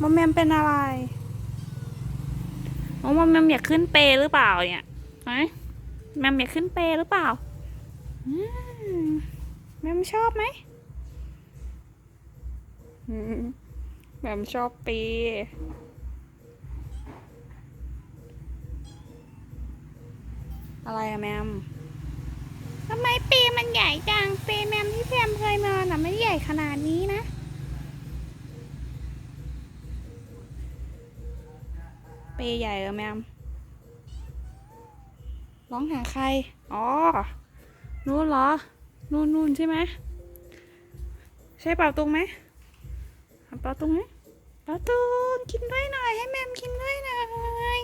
มอมแมมเป็นอะไรอ๋อมอมแมมอยากขึ้นเปรหรือเปล่าเนี่ยฮะแมมอยากขึ้นเปรหรือเปล่าอืมแมมชอบไหมอืมแมมชอบเปรอะไรอะแมมทำไมเปรมันใหญ่จัง เปรแมมที่แพมเคยนอนอะไม่ได้ใหญ่ขนาดนี้ เปรใหญ่เหรอแมมร้องหาใคร อ๋อ นู่นเหรอ นู่นนู่นใช่ไหม ใช่เป่าตุงไหมเป่าตุงไหมเป่าตุงกินด้วยหน่อย ให้แมมกินด้วยหน่อย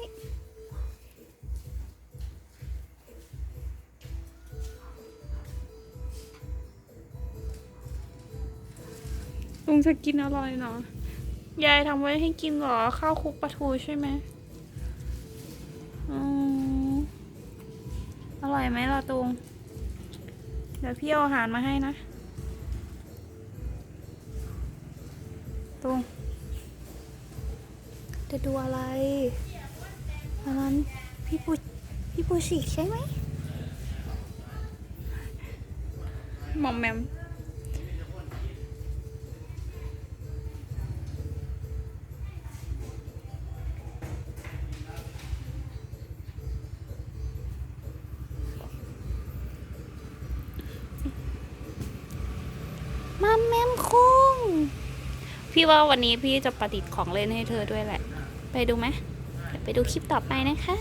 ลุงจะกินอร่อยเนาะยายทำไว้ให้กินเหรอ ข้าวคลุกปลาทูใช่ไหม อืมอร่อยไหมล่ะตุง เดี๋ยวพี่เอาอาหารมาให้นะ ตุง จะดูอะไรอันนั้นพี่ปูพี่ปูฉีกใช่ไหมหมอมแมม คุงพี่ว่าวันนี้พี่จะประดิษฐ์ของเล่นให้เธอด้วยแหละ ไปดูไหมเดี๋ยวไปดูคลิปต่อไปนะคะ